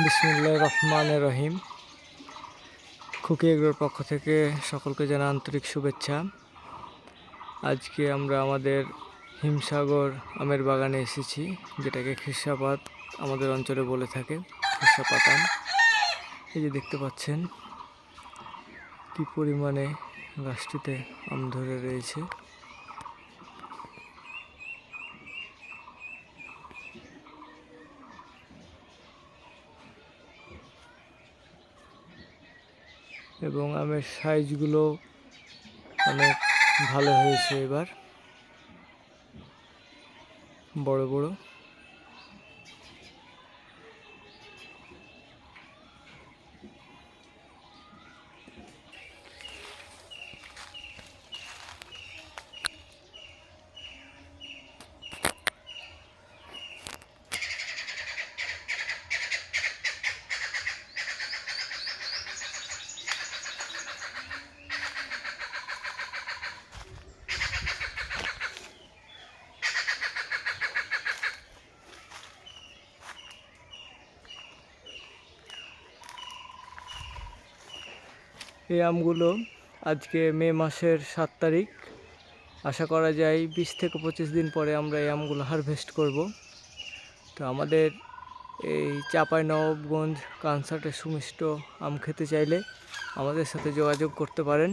বিসমুল্লাহ রহমান রহিম। খুকি এগুলোর পক্ষ থেকে সকলকে জানা আন্তরিক শুভেচ্ছা। আজকে আমরা আমাদের হিমসাগর আমের বাগানে এসেছি, যেটাকে খিরসাপাত আমাদের অঞ্চলে বলে থাকে খিরসাপাত আম এই যে দেখতে পাচ্ছেন, কি পরিমাণে গাছটিতে আম ধরে রয়েছে। এবং আমের সাইজগুলো অনেক ভালো হয়েছে এবার। বড় বড়। এই আমগুলো আজকে মে মাসের সাত তারিখ। আশা করা যায় বিশ থেকে পঁচিশ দিন পরে আমরা এই আমগুলো হারভেস্ট করব। তো আমাদের এই চাপাই নবগঞ্জ কানসার্টের সুমিষ্ট আম খেতে চাইলে আমাদের সাথে যোগাযোগ করতে পারেন।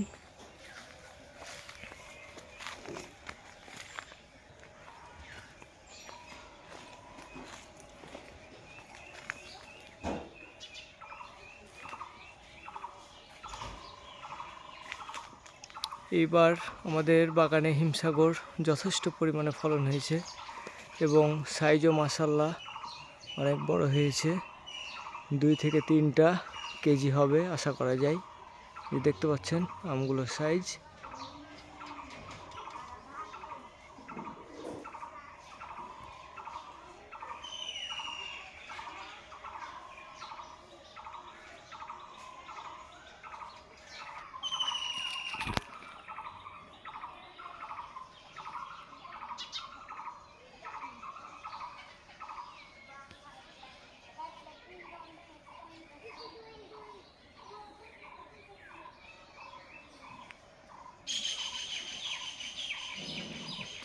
এইবার আমাদের বাগানে হিমসাগর যথেষ্ট পরিমাণে ফলন হয়েছে এবং সাইজও মাসাল্লা অনেক বড় হয়েছে। দুই থেকে তিনটা কেজি হবে আশা করা যায়। দেখতে পাচ্ছেন আমগুলোর সাইজ